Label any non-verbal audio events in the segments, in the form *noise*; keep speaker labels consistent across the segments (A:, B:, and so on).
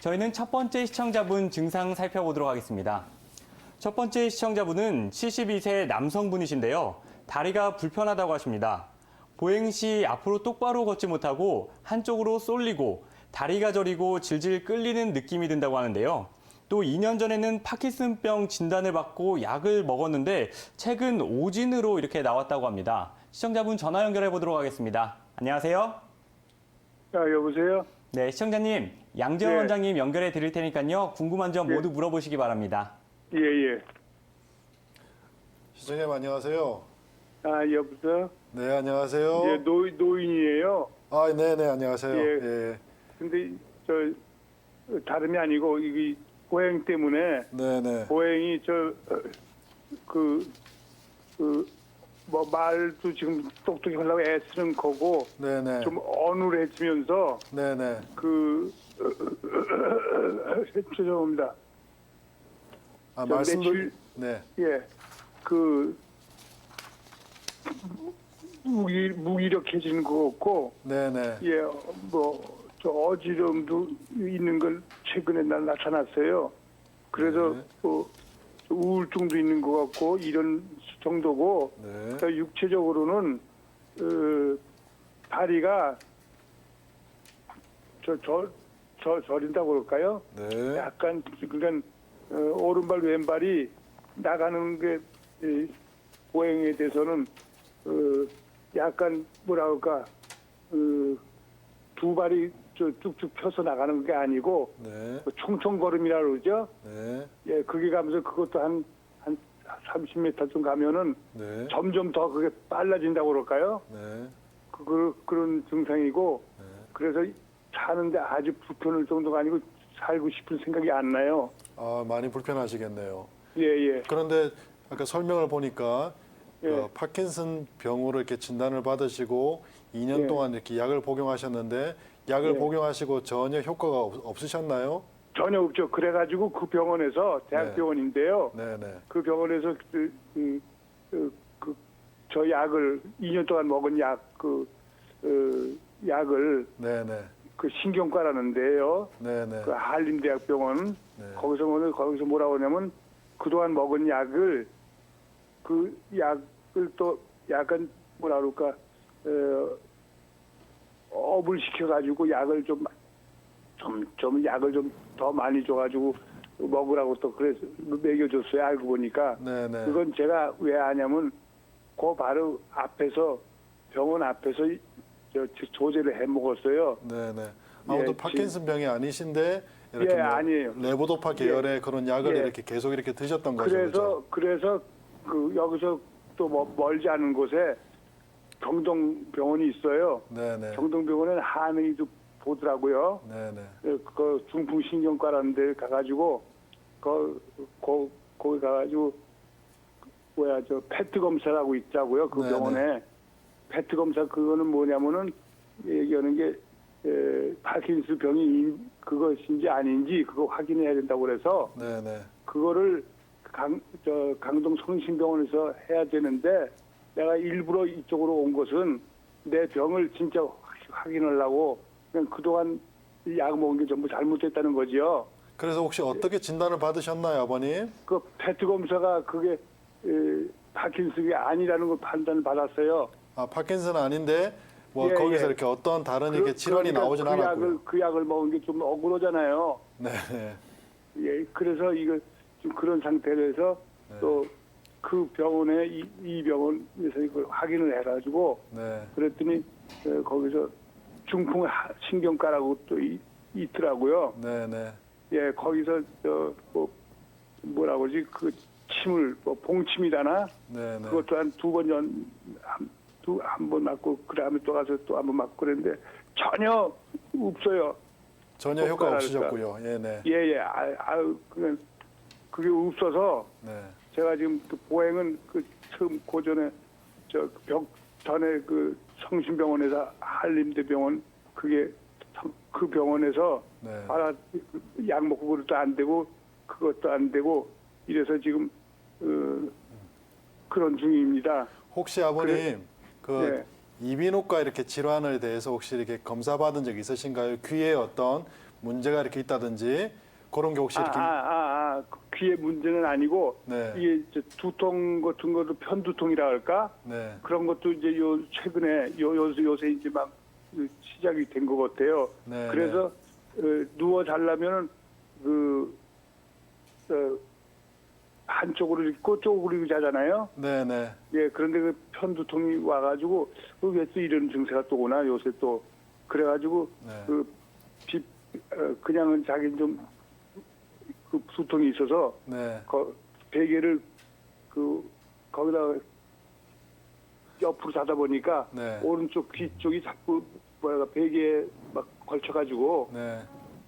A: 저희는 첫 번째 시청자분 증상 살펴보도록 하겠습니다. 첫 번째 시청자분은 72세 남성분이신데요. 다리가 불편하다고 하십니다. 보행 시 앞으로 똑바로 걷지 못하고 한쪽으로 쏠리고 다리가 저리고 질질 끌리는 느낌이 든다고 하는데요. 또 2년 전에는 파킨슨병 진단을 받고 약을 먹었는데 최근 오진으로 이렇게 나왔다고 합니다. 시청자분 전화 연결해 보도록 하겠습니다. 안녕하세요.
B: 아, 여보세요?
A: 네, 시청자님, 양재원
B: 예.
A: 원장님 연결해 드릴 테니까요. 궁금한 점
B: 예.
A: 모두 물어보시기 바랍니다.
B: 예, 예.
C: 시청자님 안녕하세요.
B: 아, 여보세요?
C: 네 안녕하세요.
B: 예, 노, 노인이에요.
C: 아 네 네 안녕하세요.
B: 예.
C: 예.
B: 근데, 저, 다름이 아니고, 이 보행 때문에,
C: 네네.
B: 보행이 저, 어, 그, 그, 뭐, 말도 지금 똑똑히 하려고 애쓰는 거고,
C: 네네.
B: 좀 어눌해지면서,
C: 네네.
B: 그, *laughs* 죄송합니다. 아저
C: 말씀도
B: 매출-
C: 네.
B: 예, 그, 무기, 무기력해지는 것 같고,
C: 네네.
B: 예, 뭐, 저 어지럼도 있는 걸 최근에 나, 나타났어요. 그래서
C: 네.
B: 뭐, 저 우울증도 있는 것 같고, 이런 정도고,
C: 네.
B: 그러니까 육체적으로는, 어, 다리가 저, 저, 저, 저린다고 그럴까요?
C: 네.
B: 약간, 그러니까, 어, 오른발, 왼발이 나가는 게, 이, 보행에 대해서는, 어, 약간, 뭐라 그럴까, 어, 두 발이 저 쭉쭉 펴서 나가는 게 아니고,
C: 네.
B: 그 총총걸음이라 그러죠?
C: 네.
B: 예, 그게 가면서 그것도 한, 한 30m 좀 가면은
C: 네.
B: 점점 더 그게 빨라진다고 그럴까요?
C: 네.
B: 그, 그, 그런 증상이고,
C: 네.
B: 그래서 사는데 아주 불편할 정도가 아니고 살고 싶은 생각이 안 나요.
C: 아 많이 불편하시겠네요.
B: 예, 예.
C: 그런데 아까 설명을 보니까
B: 예.
C: 그 파킨슨 병으로 이렇게 진단을 받으시고 2년
B: 예.
C: 동안 이렇게 약을 복용하셨는데 약을
B: 예.
C: 복용하시고 전혀 효과가 없, 없으셨나요?
B: 전혀 없죠. 그래가지고 그 병원에서 대학병원인데요.
C: 네 네.
B: 그 병원에서 그, 그, 그, 그, 저 약을 2년 동안 먹은 약, 그, 어, 약을
C: 네네.
B: 그 신경과라는데요.
C: 네네.
B: 그 한림대학병원
C: 네.
B: 거기서 오늘 거기서 뭐라고 하냐면 그동안 먹은 약을 그 약을 또 약간 뭐라 그럴까 어, 업을 시켜가지고 약을 좀 좀, 좀 약을 좀 더 많이 줘가지고 먹으라고 또 그래서 먹여줬어요 알고 보니까
C: 네네.
B: 그건 제가 왜 아냐면 그 바로 앞에서 병원 앞에서 이- 저 조제를 해 먹었어요.
C: 네네. 아무튼
B: 예,
C: 파킨슨 병이 아니신데 이렇게
B: 예,
C: 뭐
B: 아니에요.
C: 레보도파 계열의 그런 약을
B: 예.
C: 이렇게 계속 이렇게 드셨던 거죠.
B: 그래서
C: 그죠?
B: 그래서 그 여기서 또 뭐 멀지 않은 곳에 경동병원이 있어요.
C: 네네.
B: 경동병원에는 한의도 보더라고요.
C: 네네.
B: 그, 그 중풍신경과라는 데 가가지고 그, 거, 거기 가가지고 뭐야 저 페트 검사라고 있자고요. 그
C: 네네.
B: 병원에 페트 검사 그거는 뭐냐면은 얘기하는 게 에, 파킨스 병이 인- 그것인지 아닌지 그거 확인해야 된다고 그래서
C: 네네.
B: 그거를 강, 저 강동 성심병원에서 해야 되는데 내가 일부러 이쪽으로 온 것은 내 병을 진짜 확- 확인하려고 그냥 그동안 이약 먹은 게 전부 잘못됐다는 거지요.
C: 그래서 혹시 어떻게 진단을 받으셨나요, 아버님?
B: 그 페트 검사가 그게 에, 파킨슨이 아니라는 걸 판단을 받았어요.
C: 아, 파킨슨 아닌데 뭐
B: 예,
C: 거기서
B: 예.
C: 이렇게 어떤 다른 이렇게
B: 그-
C: 질환이
B: 그러니까
C: 나오진
B: 그
C: 않았고요.
B: 약을 그 약을 먹은 게 좀 억울하잖아요.
C: 네네.
B: 예, 그래서 이거 좀 그런 상태에서
C: 네.
B: 또 그 병원에 이, 이 병원에서 이걸 확인을 해가지고
C: 네.
B: 그랬더니 어, 거기서 중풍 하- 신경과라고 또 이- 있더라고요.
C: 네 네.
B: 예, 거기서 저 뭐 뭐라고 그러지 그 침을 뭐 봉침이라나
C: 네 네.
B: 그것도 한 두번전두한 번 맞고 그다음에 또 가서 또 한 번 맞고 그랬는데 전혀 없어요.
C: 전혀 효과. 없으셨고요. 예 네.
B: 예 예, 아, 아유 그냥 그게 없어서
C: 네.
B: 제가 지금 그 보행은 그 처음 고전에 저병 전에 그 성심병원에서 한림대 병원 그게 참- 그 병원에서
C: 네.
B: 알아 약 먹고 그것도 안 되고 그것도 안 되고 이래서 지금 어, 그런 중입니다.
C: 혹시 아버님
B: 그래-
C: 그
B: 네.
C: 이비인후과 이렇게 질환에 대해서 혹시 이렇게 검사 받은 적 있으신가요? 귀에 어떤 문제가 이렇게 있다든지 그런 게 혹시
B: 아,
C: 이렇게
B: 아, 아, 아, 그 귀의 문제는 아니고
C: 네.
B: 이게 이제 두통 같은 것도 편두통이라 할까
C: 네.
B: 그런 것도 이제 요 최근에 요 요새 요새 이제 막 시작이 된 것 같아요.
C: 네,
B: 그래서 어, 누워 잘라면은 그 어, 한쪽으로 이렇게 꼬쪽으로 자잖아요.
C: 네, 네.
B: 예, 그런데 그 편두통이 와가지고 왜또 이런 증세가 또 오나 요새 또 그래가지고
C: 네.
B: 그 비, 어, 그냥은 자기 좀 그 두통이 있어서
C: 네.
B: 거, 베개를 그 거기다 옆으로 자다 보니까
C: 네.
B: 오른쪽 귀 쪽이 자꾸 뭐야 베개에 막 걸쳐가지고
C: 네.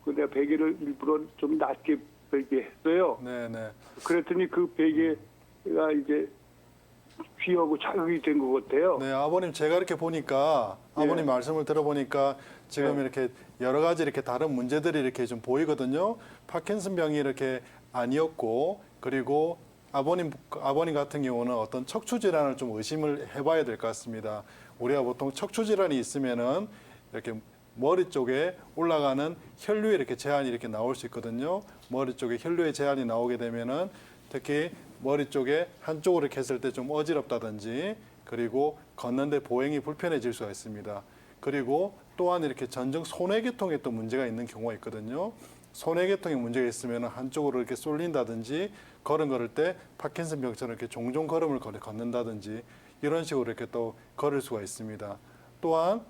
B: 그 내가 베개를 일부러 좀 낮게 베개 했어요.
C: 네, 네.
B: 그랬더니 그 베개가 이제 귀하고 자극이 된 것 같아요.
C: 네, 아버님 제가 이렇게 보니까
B: 예.
C: 아버님 말씀을 들어보니까 지금
B: 네.
C: 이렇게 여러 가지 이렇게 다른 문제들이 이렇게 좀 보이거든요. 파킨슨 병이 이렇게 아니었고 그리고 아버님 아버님 같은 경우는 어떤 척추 질환을 좀 의심을 해봐야 될 것 같습니다. 우리가 보통 척추 질환이 있으면은 이렇게 머리 쪽에 올라가는 혈류에 이렇게 제한이 이렇게 나올 수 있거든요. 머리 쪽에 혈류의 제한이 나오게 되면은 특히 머리 쪽에 한쪽으로 이렇게 했을 때 좀 어지럽다든지 그리고 걷는데 보행이 불편해질 수가 있습니다. 그리고 또한 이렇게 전정 손해계통에 또 문제가 있는 경우가 있거든요. 손해계통에 문제가 있으면 한쪽으로 이렇게 쏠린다든지 걸음 걸을 때 파킨슨 병처럼 이렇게 종종 걸음을 걸- 걷는다든지 이런 식으로 이렇게 또 걸을 수가 있습니다. 또한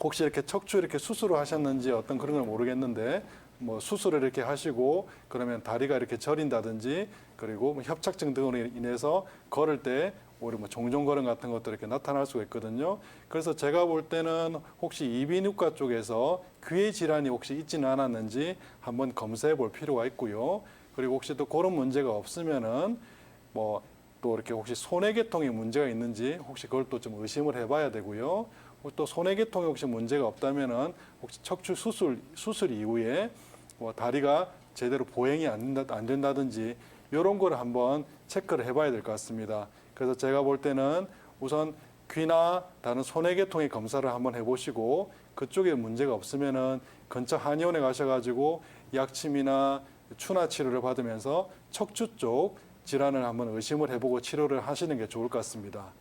C: 혹시 이렇게 척추 이렇게 수술을 하셨는지 어떤 그런 걸 모르겠는데 뭐 수술을 이렇게 하시고 그러면 다리가 이렇게 저린다든지 그리고 뭐 협착증 등으로 인해서 걸을 때 우리 뭐 종종 걸음 같은 것도 이렇게 나타날 수가 있거든요. 그래서 제가 볼 때는 혹시 이비인후과 쪽에서 귀의 질환이 혹시 있지는 않았는지 한번 검사해 볼 필요가 있고요. 그리고 혹시 또 그런 문제가 없으면은 뭐 또 이렇게 혹시 손해계통에 문제가 있는지 혹시 그걸 또 좀 의심을 해봐야 되고요. 또 손해계통에 혹시 문제가 없다면은 혹시 척추 수술 수술 이후에 뭐 다리가 제대로 보행이 안, 된다, 안 된다든지 이런 거를 한번 체크를 해봐야 될 것 같습니다. 그래서 제가 볼 때는 우선 귀나 다른 손해계통의 검사를 한번 해보시고 그쪽에 문제가 없으면은 근처 한의원에 가셔가지고 약침이나 추나 치료를 받으면서 척추 쪽 질환을 한번 의심을 해보고 치료를 하시는 게 좋을 것 같습니다.